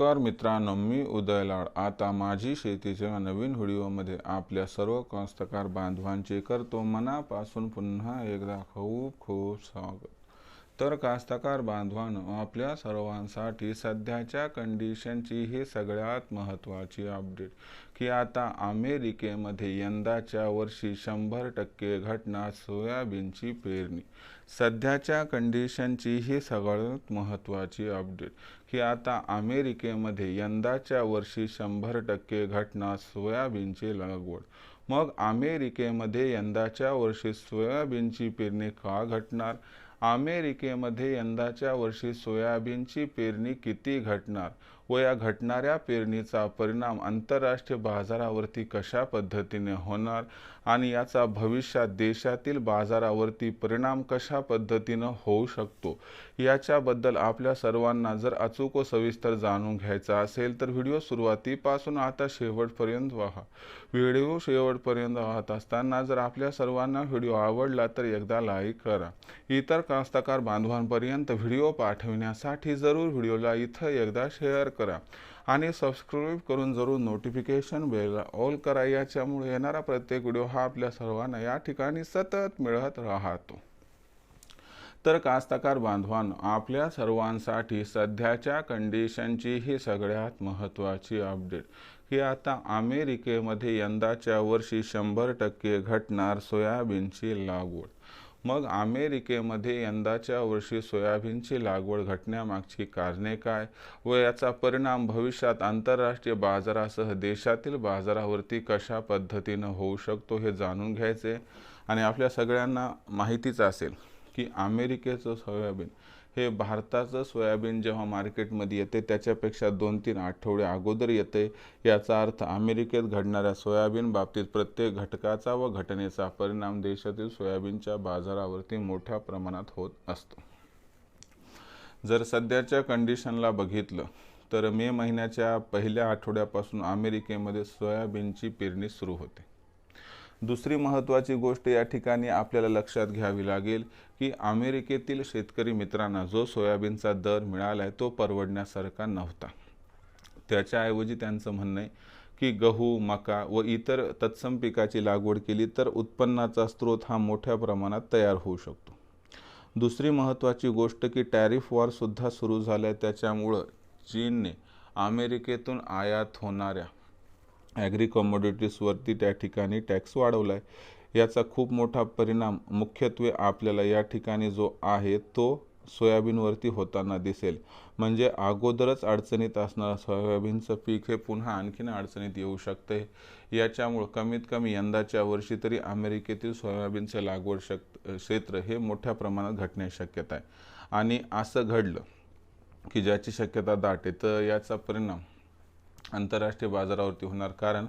नमस्कार मित्रांनो मी उदय लाड. आता माझी शेतीच्या नवीन व्हिडिओमध्ये आपल्या सर्व कास्तकार बांधवांचे करतो मनापासून पुन्हा एकदा खूप खूप स्वागत. तर कास्तकार बांधवानं आपल्या सर्वांसाठी सध्याच्या कंडिशनची ही सगळ्यात महत्त्वाची अपडेट की आता अमेरिकेमध्ये यंदाच्या वर्षी शंभर टक्के घटना सोयाबीनची पेरणी. सध्याच्या कंडिशनची ही सगळ्यात महत्त्वाची अपडेट की आता अमेरिकेमध्ये यंदाच्या वर्षी शंभर टक्के घटना सोयाबीनची लागवड. मग अमेरिकेमध्ये यंदाच्या वर्षी सोयाबीनची पेरणी का घटणार? अमेरिकेमध्ये यंदाच्या वर्षी सोयाबीनची पेरणी किती घटणार? व या घटणाऱ्या पेरणीचा परिणाम आंतरराष्ट्रीय बाजारावरती कशा पद्धतीने होणार आणि याचा भविष्यात देशातील बाजारावरती परिणाम कशा पद्धतीनं होऊ शकतो याच्याबद्दल आपल्या सर्वांना जर अचूक व सविस्तर जाणून घ्यायचा असेल तर व्हिडिओ सुरुवातीपासून आता शेवटपर्यंत व्हा व्हिडिओ शेवटपर्यंत वाहत असताना जर आपल्या सर्वांना व्हिडिओ आवडला तर एकदा लाईक करा. इतर कास्तकार बांधवांपर्यंत व्हिडिओ पाठविण्यासाठी जरूर व्हिडिओला इथं एकदा शेअर करा आणि सबस्क्राईब करून जरूर नोटिफिकेशन बेल ऑल करा. याच्यामुळे येणारा प्रत्येक व्हिडिओ हा आपल्या सर्वांना या ठिकाणी सतत मिळत राहतो. तर कास्तकार बांधवांनो आपल्या सर्वांसाठी सध्याच्या कंडिशनची ही सगळ्यात महत्त्वाची अपडेट की आता अमेरिकेमध्ये यंदाच्या वर्षी शंभर टक्के घटणार सोयाबीनची लागवड. मग अमेरिकेमध्ये यंदाच्या वर्षी सोयाबीनची लागवड घटण्यामागची कारणे काय व याचा परिणाम भविष्यात आंतरराष्ट्रीय बाजारासह देशातील बाजारावरती कशा पद्धतीनं होऊ शकतो हे जाणून घ्यायचे आणि आपल्या सगळ्यांना माहितीच असेल की अमेरिकेचं सोयाबीन हे भारताचं सोयाबीन जेव्हा मार्केटमध्ये येते त्याच्यापेक्षा दोन तीन आठवडे अगोदर येते याचा अर्थ अमेरिकेत घडणाऱ्या सोयाबीन बाबतीत प्रत्येक घटकाचा व घटनेचा परिणाम देशातील सोयाबीनच्या बाजारावरती मोठ्या प्रमाणात होत असतो. जर सध्याच्या कंडिशनला बघितलं तर मे महिन्याच्या पहिल्या आठवड्यापासून अमेरिकेमध्ये सोयाबीनची पेरणी सुरू होते. दुसरी महत्त्वाची गोष्ट या ठिकाणी आपल्याला लक्षात घ्यावी लागेल की अमेरिकेतील शेतकरी मित्रांना जो सोयाबीनचा दर मिळाला आहे तो परवडण्यासारखा नव्हता. त्याच्याऐवजी त्यांचं म्हणणं आहे की गहू मका व इतर तत्सम पिकाची लागवड केली तर उत्पन्नाचा स्रोत हा मोठ्या प्रमाणात तयार होऊ शकतो. दुसरी महत्त्वाची गोष्ट की टॅरिफ वॉरसुद्धा सुरू झाला आहे त्याच्यामुळं चीनने अमेरिकेतून आयात होणाऱ्या ॲग्री कमोडिटीजवरती त्या ठिकाणी टॅक्स वाढवला आहे याचा खूप मोठा परिणाम मुख्यत्वे आपल्याला या ठिकाणी जो आहे तो सोयाबीनवरती होताना दिसेल. म्हणजे अगोदरच अडचणीत असणारं सोयाबीनचं पीक हे पुन्हा आणखीन अडचणीत येऊ शकते. याच्यामुळं कमीत कमी यंदाच्या वर्षी तरी अमेरिकेतील सोयाबीनचं लागवड शक क्षेत्र हे मोठ्या प्रमाणात घटण्याची शक्यता आहे. आणि असं घडलं की ज्याची शक्यता दाट आहे तर याचा परिणाम आंतरराष्ट्रीय बाजारावरती होणार कारण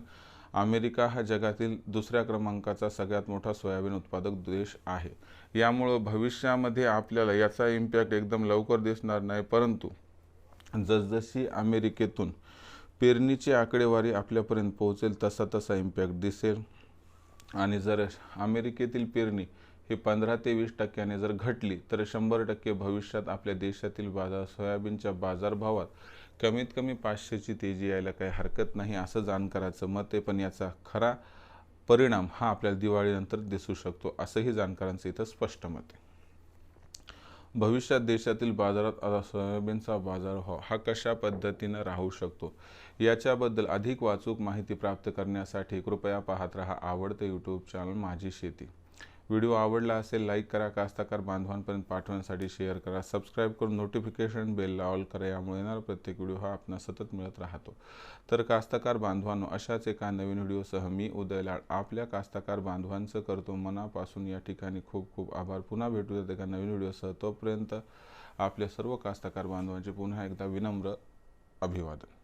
अमेरिका हा जगातील दुसऱ्या क्रमांकाचा सगळ्यात मोठा सोयाबीन उत्पादक देश आहे. यामुळं भविष्यामध्ये आपल्याला याचा इम्पॅक्ट एकदम लवकर दिसणार नाही परंतु जसजशी अमेरिकेतून पेरणीची आकडेवारी आपल्यापर्यंत पोहोचेल तसा तसा इम्पॅक्ट दिसेल. आणि जर अमेरिकेतील पेरणी ही पंधरा ते वीस टक्क्याने जर घटली तर शंभर टक्के भविष्यात आपल्या देशातील बाजार सोयाबीनच्या बाजारभावात कमीत कमी पाचशेची तेजी यायला काही हरकत नाही असं जाणकाराचं मत आहे पण याचा खरा परिणाम हा आपल्याला दिवाळीनंतर दिसू शकतो असंही जाणकारांचं इथं स्पष्ट मत आहे. भविष्यात देशातील बाजारात आता सोयाबीनचा बाजारभाव हो, हा कशा पद्धतीनं राहू शकतो? याच्याबद्दल अधिक वाचूक माहिती प्राप्त करण्यासाठी कृपया पाहत रहा आवडतं यूट्यूब चॅनल माझी शेती. व्हिडिओ आवडला असेल लाईक करा कास्ताकार बांधवांपर्यंत पाठवण्यासाठी शेअर करा. सबस्क्राईब करून नोटिफिकेशन बेलला ऑल करा यामुळे येणारा प्रत्येक व्हिडिओ हा आपला सतत मिळत राहतो. तर कास्ताकार बांधवांनो अशाच एका नवीन व्हिडिओसह मी उदय लाड आपल्या कास्ताकार बांधवांचं करतो मनापासून या ठिकाणी खूप खूप आभार. पुन्हा भेटूयात एका नवीन व्हिडिओसह. तोपर्यंत आपल्या सर्व कास्ताकार बांधवांचे पुन्हा एकदा विनम्र अभिवादन.